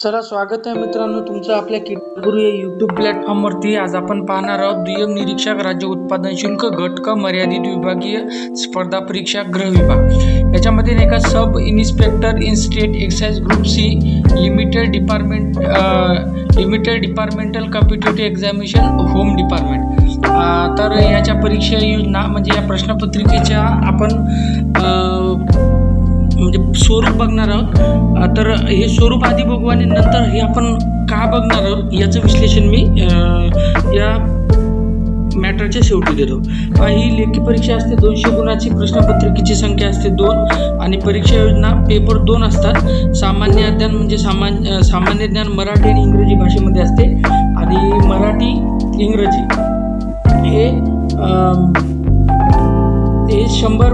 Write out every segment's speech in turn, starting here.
चला स्वागत आहे मित्रांनो तुमचं आपल्या किटगुरु या यूट्यूब प्लॅटफॉर्मवरती आज आपण पाहणार आहोत दुय्यम निरीक्षक राज्य उत्पादन शुल्क घटक मर्यादित विभागीय स्पर्धा परीक्षा गृह विभाग. याच्यामध्ये नाही का sub inspector in state excise group C limited department limited departmental competitive examination home department तर ह्याच्या परीक्षा योजना म्हणजे या प्रश्नपत्रिकेच्या आपण म्हणजे स्वरूप बघणार आहोत. तर हे स्वरूप आधी बघू आणि नंतर हे आपण का बघणार आहोत याचं विश्लेषण मी या मॅटरच्या शेवटी देतो. ही लेखी परीक्षा असते दोनशे गुणाची प्रश्नपत्रिकेची संख्या असते दोन. आणि परीक्षा योजना पेपर दोन असतात. सामान्य अध्ययन म्हणजे सामान्य सामान्य ज्ञान मराठी आणि इंग्रजी भाषेमध्ये असते. आणि मराठी इंग्रजी. हे ते हे शंभर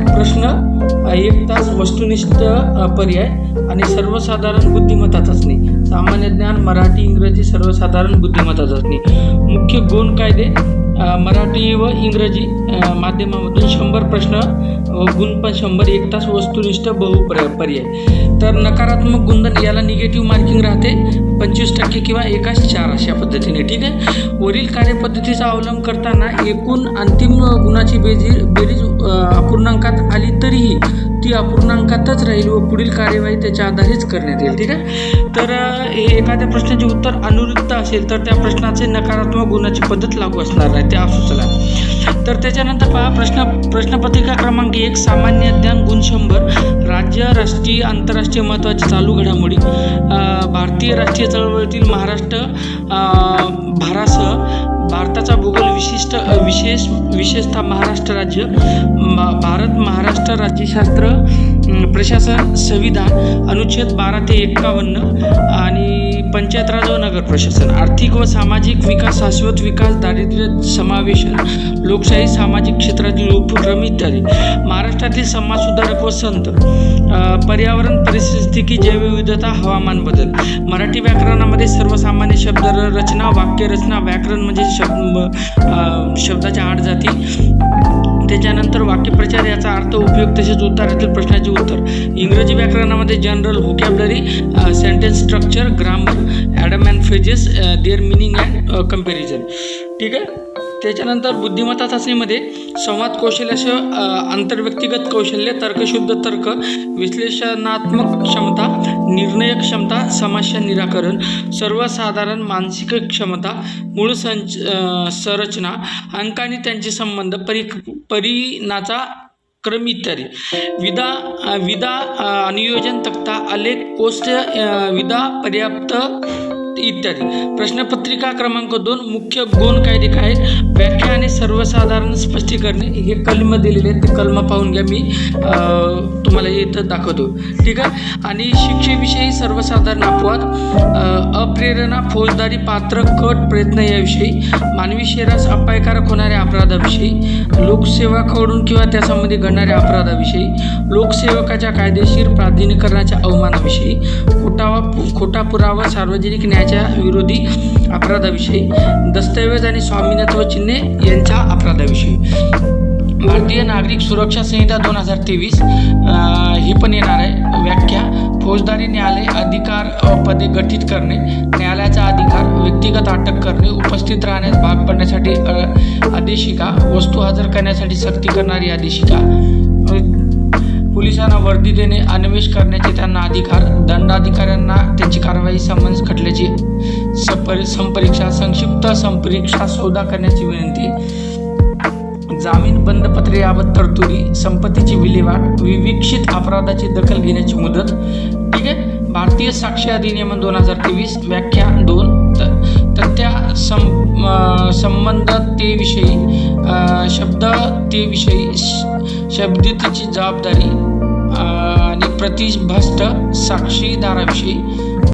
प्रश्न एक तास वस्तुनिष्ठ पर्याय आणि सर्वसाधारण बुद्धिमत्ता चाचणी सामान्य ज्ञान मराठी इंग्रजी सर्वसाधारण बुद्धिमत्ता चाचणी मुख्य गुण कायदे मराठी व इंग्रजी माध्यमामधून शंभर प्रश्न गुण पण शंभर एक तास वस्तुनिष्ठ बहु पर्याय. तर नकारात्मक गुणधन याला निगेटिव्ह मार्किंग राहते. पंचवीस टक्के किंवा एकाच चार अशा पद्धतीने ठीक आहे? वरील कार्यपद्धतीचा अवलंब करताना एकूण अंतिम गुणाची बेजी बेरीज अपूर्णांकात आली तरीही ती अपूर्णांकातच राहील व पुढील कार्यवाही त्याच्या आधारेच करण्यात येईल ठीक आहे? तर हे एखाद्या प्रश्नाचे उत्तर अनुरुक्त असेल तर त्या प्रश्नाचे नकारात्मक गुणाची पद्धत लागू असणार नाही ते असू चला तर त्याच्यानंतर पहा प्रश्न प्रश्नपत्रिका क्रमांक एक सामान्य ज्ञान गुण शंभर. ही आंतरराष्ट्रीय महत्त्वाची चालू घडामोडी. भारतीय राष्ट्रीय चळवळीतील महाराष्ट्र भारासह भारताचा भूगोल विशिष्ट विशेष विशेषतः महाराष्ट्र राज्य म- भारत महाराष्ट्र राज्यशास्त्र प्रशासन संविधान अनुच्छेद बारा ते एक्कावन्न आणि पंचायत राज व नगर प्रशासन आर्थिक व सामाजिक विकास शाश्वत विकास दारिद्र्य समावेशन लोकशाही सामाजिक क्षेत्रातील उपक्रम इत्यादी. महाराष्ट्रातील समाज सुधारक व संत पर्यावरण परिस्थितिकी जैवविविधता हवामान बदल. मराठी व्याकरणामध्ये सर्वसामान्य शब्द र- रचना वाक्यरचना व्याकरण म्हणजे शब्द शब्दाच्या आड जाती त्याच्यानंतर वाक्यप्रचार याचा अर्थ उपयोग तसेच उत्तरातील प्रश्नाचे उत्तर. इंग्रजी व्याकरणामध्ये general vocabulary sentence structure grammar idiom and phrases their meaning and comparison ठीक आहे? त्याच्यानंतर बुद्धिमत्ता चाचणीमध्ये संवाद कौशल्यासह आंतरव्यक्तिगत कौशल्य तर्कशुद्ध तर्क विश्लेषणात्मक क्षमता निर्णय क्षमता समस्या निराकरण सर्वसाधारण मानसिक क्षमता मूळ संच संरचना अंक आणि त्यांचे संबंध परि परिणाचा क्रम इत्यादी. विदा विदा अ, नियोजन तक्ता आलेख कोष्ट विदा पर्याप्त इत्यादी प्रश्नपत्रिका क्रमांक दोन मुख्य गुण कायदे काय आहेत? व्याख्या सर्वसाधारण स्पष्टीकरणे हे कलम दिलेले आहेत. ते कलम पाहून घ्या. मी तुम्हाला हे इथं दाखवतो. ठीक आहे? आणि शिक्षेविषयी सर्वसाधारण अपवाद अप्रेरणा फौजदारी पात्र कट प्रयत्न याविषयी मानवी शरीरास अपायकारक होणाऱ्या अपराधाविषयी लोकसेवाकडून किंवा त्यासंबंधी घडणाऱ्या अपराधाविषयी लोकसेवकाच्या कायदेशीर प्राधिकरणाच्या अवमानाविषयी खोटावा खोटा पुरावा सार्वजनिक न्यायाच्या विरोधी अपराधाविषयी दस्तऐवज आणि स्वामित्व चिन्हे यांच्या अपराधाविषयी. भारतीय नागरिक सुरक्षा संहिता दोन हजार तेवीस ही पण येणार आहे. व्याख्या फौजदारी न्यायालय अधिकार पदे गठीत करणे न्यायालयाचा अधिकार व्यक्तिगत अटक करणे उपस्थित राहण्यास भाग पडण्यासाठी अ, आदेशिका वस्तू हजर करण्यासाठी सक्ती करणारी आदेशिका अ, पोलिसांना वर्दी देणे अन्वेष करण्याचे त्यांना अधिकार दंडाधिकाऱ्यांना त्यांची कारवाई समन्स खटल्याची सपर संपरीक्षा संक्षिप्त संपरीक्षा सौदा करण्याची विनंती. जामीन बंदपत्रे याबत तरतुदी संपत्तीची विल्हेवाट विविक्षित अपराधाची दखल घेण्याची मुदत. ठीक आहे? भारतीय साक्षी अधिनियम दोन हजार तेवीस व्याख्या दोन. सं संबंध ते विषयी शब्द ते श- शब्दतेची जबाबदारी आणि प्रतिभष्ट साक्षीदाराविषयी